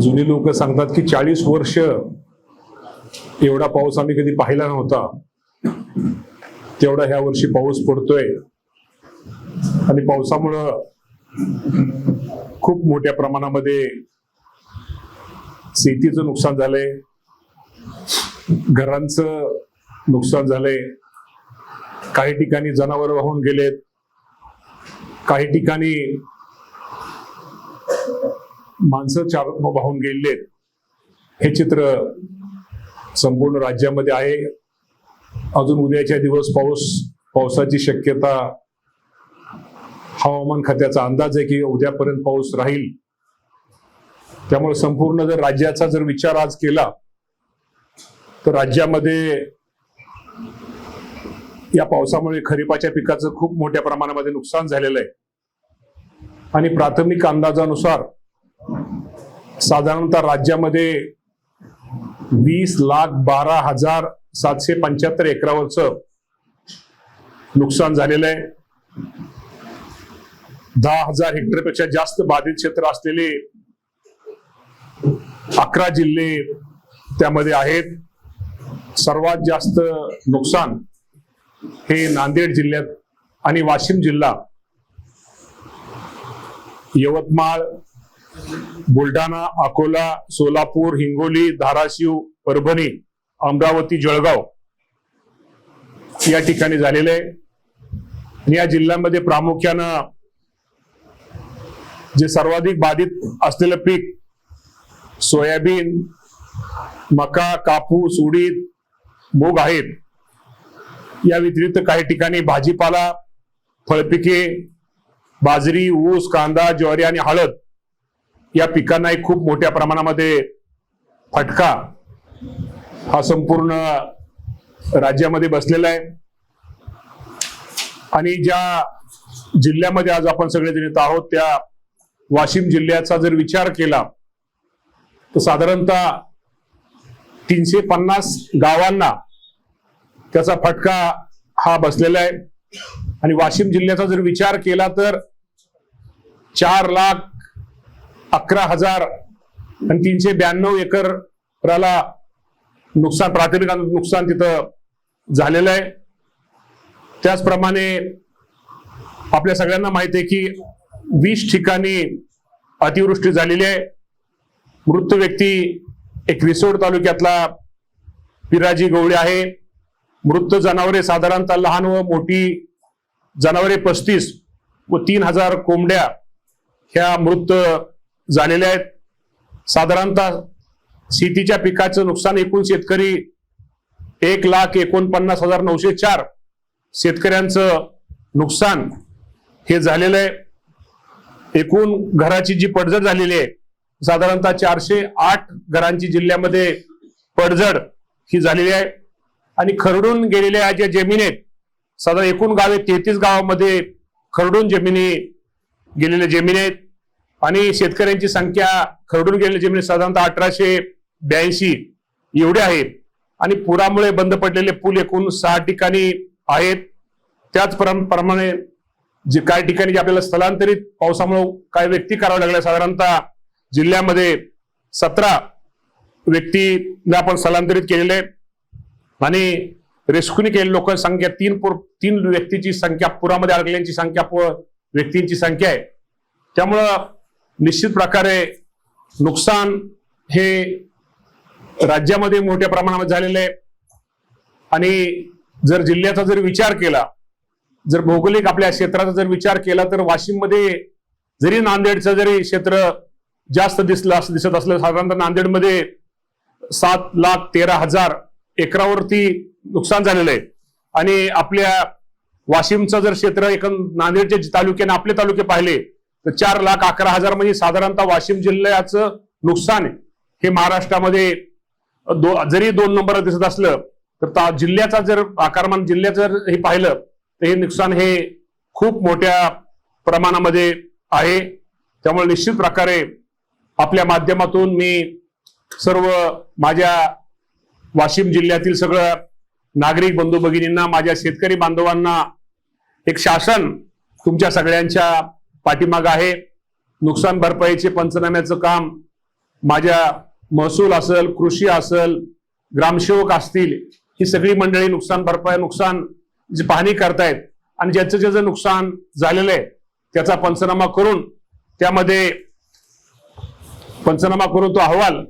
जुनी लोक सांगतात की चाळीस वर्ष एवढा पाऊस आम्ही कधी पाहिला नव्हता. तेवढा ह्या वर्षी पाऊस पडतोय. आणि पावसामुळं खूप मोठ्या प्रमाणामध्ये शेतीचं नुकसान झालंय. घरांचं नुकसान झालंय. काही ठिकाणी जनावर वाहून गेलेत. काही ठिकाणी माणसं चार वाहून गेलेले हे चित्र संपूर्ण राज्यामध्ये आहे. अजून उद्याच्या दिवस पाऊस पावसाची शक्यता हवामान खात्याचा अंदाज आहे की उद्यापर्यंत पाऊस राहील. त्यामुळे संपूर्ण जर राज्याचा जर विचार आज केला तर राज्यामध्ये या पावसामुळे खरीपाच्या पिकाचं खूप मोठ्या प्रमाणामध्ये नुकसान झालेलं आहे. आणि प्राथमिक अंदाजानुसार साधारणतः राज्यामध्ये वीस लाख बारा हजार सातशे पंच्याहत्तर एकरावरचं नुकसान झालेलं आहे. दहा हजार हेक्टरपेक्षा जास्त बाधित क्षेत्र असलेले अकरा जिल्हे त्यामध्ये आहेत. सर्वात जास्त नुकसान हे नांदेड जिल्ह्यात आणि वाशिम जिल्हा यवतमाळ बुलढाणा अकोला सोलापूर हिंगोली धाराशिव परभणी अमरावती जळगाव या ठिकाणी झालेले आहे. आणि या जिल्ह्यांमध्ये प्रामुख्यानं जे सर्वाधिक बाधित असलेलं पीक सोयाबीन मका कापूस उडीद मूग आहेत. या व्यतिरिक्त काही ठिकाणी भाजीपाला फळपिके बाजरी ऊस कांदा ज्वारी आणि हळद या पिकांना एक खूप मोठ्या प्रमाणामध्ये फटका हा संपूर्ण राज्यामध्ये बसलेला आहे. आणि ज्या जिल्ह्यामध्ये आज आपण सगळेजण येत आहोत त्या वाशिम जिल्ह्याचा जर विचार केला तर साधारणतः तीनशे पन्नास गावांना त्याचा फटका हा बसलेला आहे. आणि वाशिम जिल्ह्याचा जर विचार केला तर चार लाख अकरा हजार आणि तीनशे ब्याण्णव एकराला नुकसान प्राथमिक नुकसान तिथं झालेलं आहे. त्याचप्रमाणे आपल्या सगळ्यांना माहिती आहे की वीस ठिकाणी अतिवृष्टी झालेली आहे. मृत व्यक्ती एक रिसोड तालुक्यातला पिराजी गवळी आहे. मृत जनावरे साधारणतः लहान व मोठी जनावरे पस्तीस व तीन हजार कोंबड्या ह्या मृत झालेल्या आहेत. साधारणतः शेतीच्या पिकाचं नुकसान एकूण शेतकरी एक लाख एकोणपन्नास हजार नऊशे चार शेतकऱ्यांचं नुकसान हे झालेलं आहे. एकूण घराची जी पडझड झालेली आहे साधारणतः चारशे आठ घरांची जिल्ह्यामध्ये पडझड ही झालेली आहे. आणि खरडून गेलेल्या ज्या जमिनी आहेत साधारण एकूण गावे तेहतीस गावामध्ये खरडून जमिनी गेलेल्या जमिनी आहेत. आणि शेतकऱ्यांची संख्या खरडून गेलेली जमिनी साधारणतः अठराशे ब्याऐंशी एवढे आहेत आणि पुरामुळे बंद पडलेले पूल एकूण सहा ठिकाणी आहेत. त्याच प्रमाणे जे काही ठिकाणी जे आपल्याला स्थलांतरित पावसामुळे काही व्यक्ती कराव्या लागल्या. साधारणतः जिल्ह्यामध्ये सतरा व्यक्तीला आपण स्थलांतरित केलेले आहे. आणि रेस्क्यूने केलेली लोकांची संख्या तीन पुर तीन व्यक्तीची संख्या पुरामध्ये अडकलेल्यांची संख्या पु- व्यक्तींची संख्या आहे. त्यामुळं निश्चित प्रकारे नुकसान हे राज्यामध्ये मोठ्या प्रमाणावर झालेलं आहे. आणि जर जिल्ह्याचा जर विचार केला जर भौगोलिक आपल्या क्षेत्राचा जर विचार केला तर वाशिममध्ये जरी नांदेडचं जरी क्षेत्र जास्त दिसलं असं दिसत असलं साधारणतः नांदेडमध्ये सात लाख तेरा हजार एकरावरती नुकसान झालेलं आहे. आणि आपल्या वाशिमचं जर क्षेत्र एक नांदेडचे तालुक्याने आपले तालुके पाहिले तर चार लाख अकरा हजार म्हणजे साधारणतः वाशिम जिल्ह्याचं नुकसान हे महाराष्ट्रामध्ये दो जरी दोन नंबर दिसत असलं तर ता- जिल्ह्याचा जर आकारमान जिल्ह्याचं जर हे पाहिलं तर हे नुकसान हे खूप मोठ्या प्रमाणामध्ये आहे. त्यामुळे निश्चित प्रकारे आपल्या माध्यमातून मी सर्व माझ्या वाशिम जिल्ह्यातील सगळं नागरिक बंधू भगिनींना माझ्या शेतकरी बांधवांना एक शासन तुमच्या सगळ्यांच्या पाठीमाग आहे. नुकसान भरपाईचे पंचनाम्याचं काम माझ्या महसूल असेल कृषी असेल ग्रामसेवक असतील ही सगळी मंडळी नुकसान भरपाई नुकसान जी पाहणी करतायत आणि ज्याचं ज्याचं नुकसान झालेलं आहे त्याचा पंचनामा करून त्यामध्ये पंचनामा करून तो अहवाल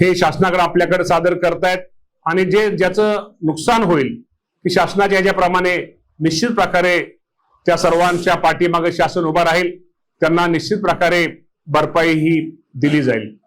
हे शासनाकडे आपल्याकडे सादर करतायत आणि जे ज्याचं नुकसान होईल की शासनाच्या याच्याप्रमाणे निश्चित प्रकारे त्या सर्वांच्या पाठीमागे शासन उभा राहील. त्यांना निश्चित प्रकारे भरपाई ही दिली जाईल.